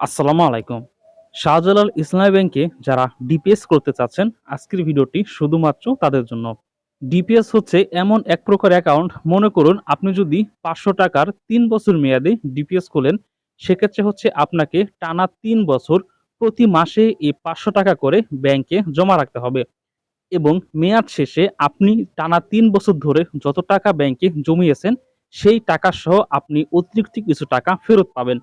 আসসালামু আলাইকুম। শাহজালাল ইসলামী ব্যাংকে যারা ডিপিএস করতে চাচ্ছেন, আজকের ভিডিওটি শুধুমাত্র তাদের জন্য। ডিপিএস হচ্ছে এমন এক প্রকার অ্যাকাউন্ট মনে করুন আপনি যদি পাঁচশো টাকার তিন বছর মেয়াদে ডিপিএস খোলেন, সেক্ষেত্রে হচ্ছে আপনাকে টানা তিন বছর প্রতি মাসে এই পাঁচশো টাকা করে ব্যাংকে জমা রাখতে হবে। এবং মেয়াদ শেষে আপনি টানা তিন বছর ধরে যত টাকা ব্যাংকে জমিয়েছেন, সেই টাকা সহ আপনি অতিরিক্ত কিছু টাকা ফেরত পাবেন।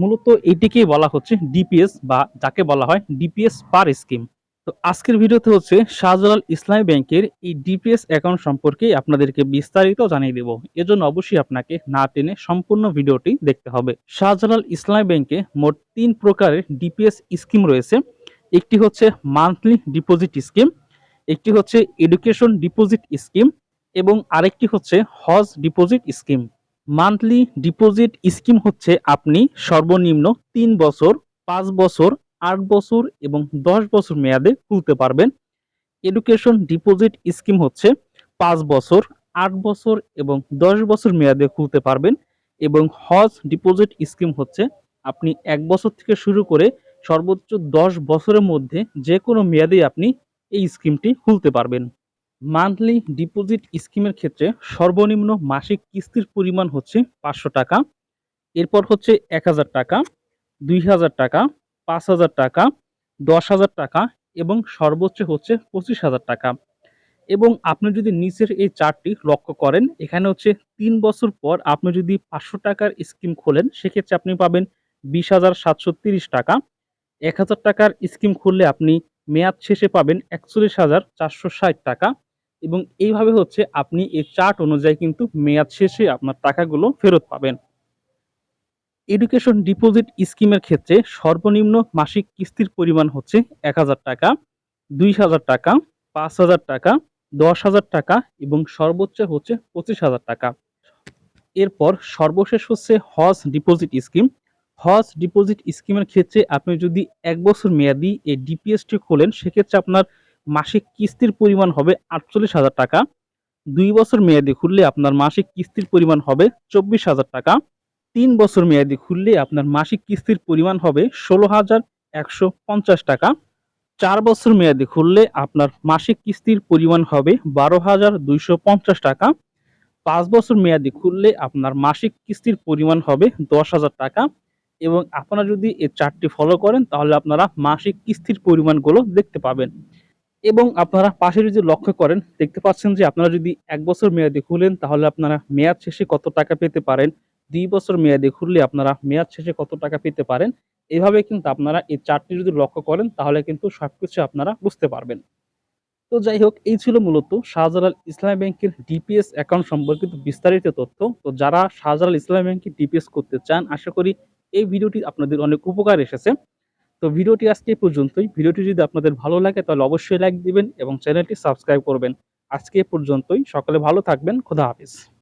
মূলত এটিকেই বলা হচ্ছে ডিপিএস বা যাকে বলা হয় ডিপিএস পার স্কিম। তো আজকের ভিডিওতে হচ্ছে শাহজালাল ইসলামী ব্যাংকের এই ডিপিএস অ্যাকাউন্ট সম্পর্কে আপনাদেরকে বিস্তারিত জানিয়ে দেব। এজন্য অবশ্যই আপনাকে না টেনে সম্পূর্ণ ভিডিওটি দেখতে হবে। শাহজালাল ইসলামী ব্যাংকে মোট তিন প্রকারের ডিপিএস স্কিম রয়েছে। একটি হচ্ছে মান্থলি ডিপোজিট স্কিম, একটি হচ্ছে এডুকেশন ডিপোজিট স্কিম এবং আরেকটি হচ্ছে হজ deposit scheme. Monthly deposit scheme হচ্ছে আপনি সর্বনিম্ন তিন বছর, পাঁচ বছর, আট বছর এবং দশ বছর মেয়াদে খুলতে পারবেন। এডুকেশন ডিপোজিট স্কিম হচ্ছে পাঁচ বছর, আট বছর এবং দশ বছর মেয়াদে খুলতে পারবেন এবং হজ ডিপোজিট স্কিম হচ্ছে আপনি এক বছর থেকে শুরু করে সর্বোচ্চ দশ বছরের মধ্যে যে কোনো মেয়াদে আপনি এই স্কিমটি খুলতে পারবেন। মান্থলি ডিপোজিট স্কিমের ক্ষেত্রে সর্বনিম্ন মাসিক কিস্তির পরিমাণ হচ্ছে পাঁচশো টাকা, এরপর হচ্ছে এক হাজার টাকা, দুই হাজার টাকা, পাঁচ হাজার টাকা, দশ হাজার টাকা এবং সর্বোচ্চ হচ্ছে পঁচিশ হাজার টাকা। এবং আপনি যদি নিচের এই চারটি লক্ষ্য করেন, এখানে হচ্ছে তিন বছর পর আপনি যদি পাঁচশো টাকার স্কিম খোলেন, সেক্ষেত্রে আপনি পাবেন বিশ হাজার সাতশো তিরিশ টাকা। এক হাজার টাকার স্কিম খুললে আপনি মেয়াদ শেষে পাবেন একচল্লিশ হাজার চারশো ষাট টাকা। এবং এইভাবে হচ্ছে আপনি এই চার্ট অনুযায়ী কিন্তু মেয়াদ শেষে আপনার টাকাগুলো ফেরত পাবেন। এডুকেশন ডিপোজিট স্কিমের ক্ষেত্রে সর্বনিম্ন মাসিক কিস্তির পরিমাণ হচ্ছে এক হাজার টাকা, দুই হাজার টাকা, পাঁচ হাজার টাকা, দশ হাজার টাকা এবং সর্বোচ্চ হচ্ছে পঁচিশ হাজার টাকা। এরপর সর্বশেষ হচ্ছে হজ ডিপোজিট স্কিম হজ ডিপোজিট স্কিমের ক্ষেত্রে আপনি যদি এক বছর মেয়াদি এই ডিপিএসটি খোলেন, সেক্ষেত্রে আপনার মাসিক কিস্তির পরিমাণ হবে আটচল্লিশ হাজার টাকা। দুই বছর মেয়াদি খুললে আপনার মাসিক কিস্তির পরিমাণ হবে চব্বিশ হাজার টাকা। তিন বছর মেয়াদি খুললে আপনার মাসিক কিস্তির পরিমাণ হবে ষোলো হাজার একশো পঞ্চাশ টাকা। চার বছর মেয়াদি খুললে আপনার মাসিক কিস্তির পরিমাণ হবে বারো হাজার দুইশো পঞ্চাশ টাকা। পাঁচ বছর মেয়াদি খুললে আপনার মাসিক কিস্তির পরিমাণ হবে দশ হাজার টাকা। এবং আপনারা যদি এই চারটি ফলো করেন, তাহলে আপনারা মাসিক কিস্তির পরিমাণগুলো দেখতে পাবেন। এবং আপনারা পাশে যদি লক্ষ্য করেন, দেখতে পাচ্ছেন যে আপনারা যদি এক বছর মেয়াদি খুলেন, তাহলে আপনারা মেয়াদ শেষে কত টাকা পেতে পারেন? দুই বছর মেয়াদি খুললে আপনারা মেয়াদ শেষে কত টাকা পেতে পারেন? এভাবে কিন্তু আপনারা এই চারটি যদি লক্ষ্য করেন, তাহলে কিন্তু সবকিছু আপনারা বুঝতে পারবেন। তো যাই হোক, এই ছিল মূলত শাহজালাল ইসলামী ব্যাংকের ডিপিএস অ্যাকাউন্ট সম্পর্কিত বিস্তারিত তথ্য। তো যারা শাহজালাল ইসলামী ব্যাংকে ডিপিএস করতে চান, আশা করি এই ভিডিওটি আপনাদের অনেক উপকার এসেছে। তো ভিডিওটি আজকে পর্যন্তই। ভিডিওটি যদি আপনাদের ভালো লাগে, তাহলে অবশ্যই লাইক দিবেন এবং চ্যানেলটি সাবস্ক্রাইব করবেন। আজকে পর্যন্তই। সকলে ভালো থাকবেন। খোদা হাফিজ।